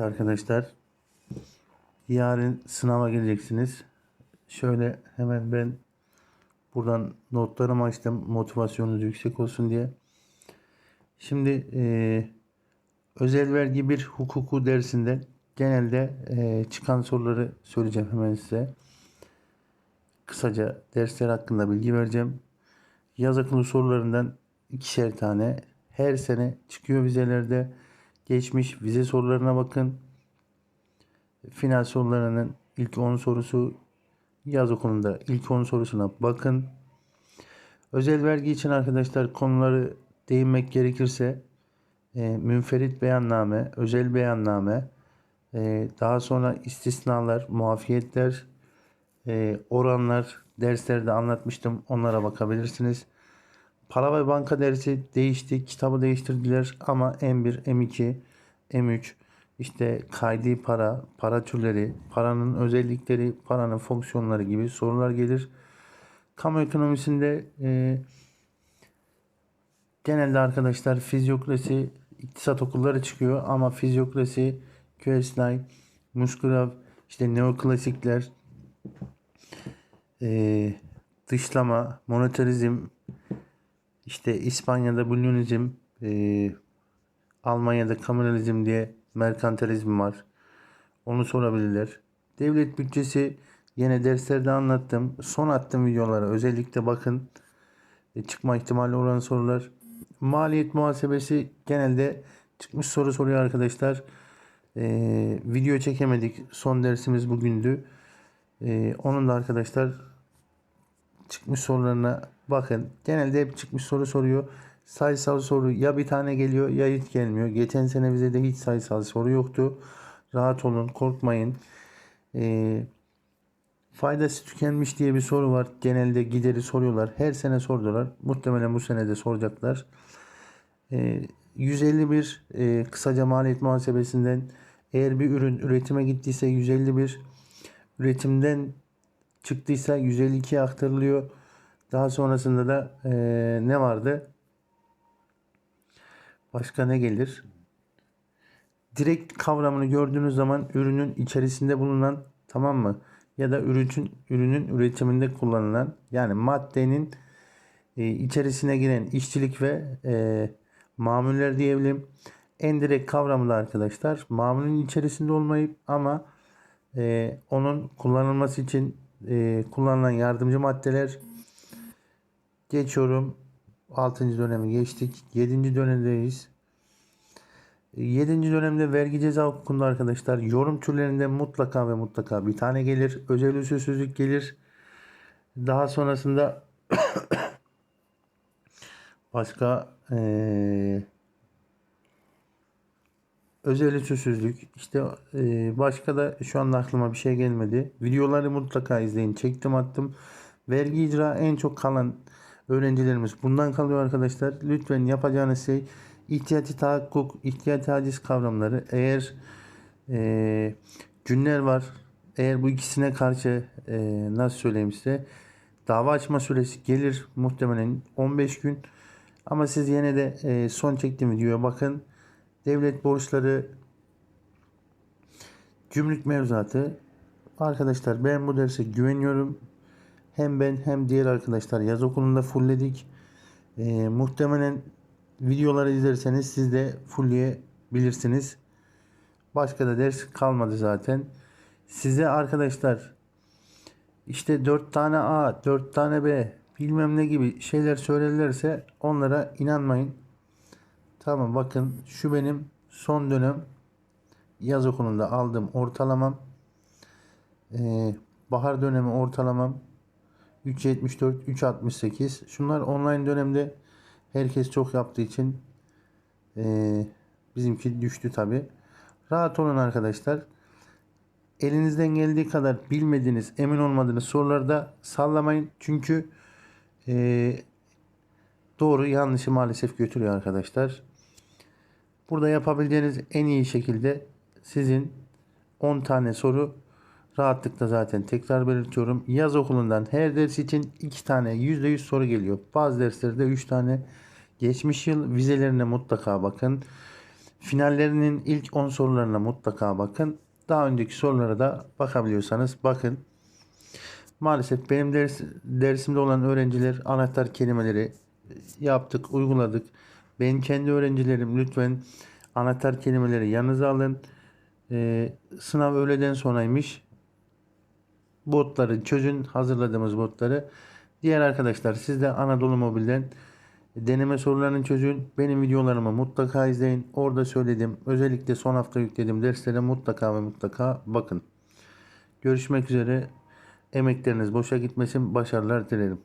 Arkadaşlar yarın sınava geleceksiniz. Şöyle hemen ben buradan notlarımı açtım motivasyonunuz yüksek olsun diye. Şimdi eee, özel vergi bir hukuku dersinden genelde eee, çıkan soruları söyleyeceğim hemen size. Kısaca dersler hakkında bilgi vereceğim. Yaz okulu sorularından ikişer tane her sene çıkıyor vizelerde. Geçmiş vize sorularına bakın. Final sorularının ilk 10 sorusu yaz okulunda ilk 10 sorusuna bakın. Özel vergi için arkadaşlar konuları değinmek gerekirse e, münferit beyanname, özel beyanname, e, daha sonra istisnalar, muafiyetler, e, oranlar derslerde anlatmıştım. Onlara bakabilirsiniz. Para ve banka dersi değişti. Kitabı değiştirdiler ama M1, M2, M3 işte kaydi para, para türleri, paranın özellikleri, paranın fonksiyonları gibi sorular gelir. Kamu ekonomisinde e, genelde arkadaşlar fizyokrasi, iktisat okulları çıkıyor ama fizyokrasi, QS9, Musgrav, işte neoklasikler, e, dışlama, monetarizm, işte İspanya'da bulyonizm, e, Almanya'da kameralizm diye merkantilizm var. Onu sorabilirler. Devlet bütçesi yine derslerde anlattım. Son attığım videolara özellikle bakın. E, çıkma ihtimali olan sorular. Maliyet muhasebesi genelde çıkmış soru soruyor arkadaşlar. E, video çekemedik. Son dersimiz bugündü. E, onun da arkadaşlar çıkmış sorularına bakın. Genelde hep çıkmış soru soruyor. Sayısal soru ya bir tane geliyor ya hiç gelmiyor. Geçen sene bize de hiç sayısal soru yoktu. Rahat olun, korkmayın. Ee, faydası tükenmiş diye bir soru var. Genelde gideri soruyorlar. Her sene sordular. Muhtemelen bu sene de soracaklar. Ee, 151 e, kısaca maliyet muhasebesinden eğer bir ürün üretime gittiyse 151 üretimden çıktıysa 152 aktarılıyor. Daha sonrasında da e, ne vardı? Başka ne gelir? Direkt kavramını gördüğünüz zaman ürünün içerisinde bulunan tamam mı? Ya da ürün, ürünün üretiminde kullanılan yani maddenin e, içerisine giren işçilik ve e, mamuller diyebilirim. En direkt kavramı da arkadaşlar mamulün içerisinde olmayıp ama e, onun kullanılması için e, kullanılan yardımcı maddeler geçiyorum. 6. dönemi geçtik. 7. dönemdeyiz. 7. dönemde vergi ceza hukukunda arkadaşlar yorum türlerinde mutlaka ve mutlaka bir tane gelir. Özel usulsüzlük gelir. Daha sonrasında başka eee özel usulsüzlük işte eee, başka da şu anda aklıma bir şey gelmedi. Videoları mutlaka izleyin. Çektim attım. Vergi icra en çok kalan öğrencilerimiz bundan kalıyor arkadaşlar. Lütfen yapacağınız şey ihtiyati tahakkuk, ihtiyati haciz kavramları. Eğer e, günler var. Eğer bu ikisine karşı e, nasıl söyleyeyim size dava açma süresi gelir muhtemelen 15 gün. Ama siz yine de e, son çektiğim videoya bakın. Devlet borçları gümrük mevzuatı Arkadaşlar ben bu derse güveniyorum. Hem ben hem diğer arkadaşlar yaz okulunda fullledik. Ee, muhtemelen videoları izlerseniz siz de fullleyebilirsiniz. Başka da ders kalmadı zaten. Size arkadaşlar işte 4 tane A, 4 tane B bilmem ne gibi şeyler söylerlerse onlara inanmayın. Tamam bakın şu benim son dönem yaz okulunda aldığım ortalamam. Ee, bahar dönemi ortalamam 3.74, 3.68. Şunlar online dönemde herkes çok yaptığı için ee, bizimki düştü tabi. Rahat olun arkadaşlar. Elinizden geldiği kadar bilmediğiniz, emin olmadığınız sorularda sallamayın. Çünkü ee, doğru yanlışı maalesef götürüyor arkadaşlar. Burada yapabileceğiniz en iyi şekilde sizin 10 tane soru rahatlıkla zaten tekrar belirtiyorum. Yaz okulundan her ders için 2 tane %100 soru geliyor. Bazı derslerde 3 tane. Geçmiş yıl vizelerine mutlaka bakın. finallerinin ilk 10 sorularına mutlaka bakın. Daha önceki sorulara da bakabiliyorsanız bakın. Maalesef benim ders, dersimde olan öğrenciler anahtar kelimeleri yaptık, uyguladık. Benim kendi öğrencilerim lütfen anahtar kelimeleri yanınıza alın. Ee, sınav öğleden sonraymış. Botları çözün, hazırladığımız botları. Diğer arkadaşlar siz de Anadolu Mobil'den deneme sorularını çözün. Benim videolarımı mutlaka izleyin. Orada söyledim. Özellikle son hafta yüklediğim derslere mutlaka ve mutlaka bakın. Görüşmek üzere. Emekleriniz boşa gitmesin. Başarılar dilerim.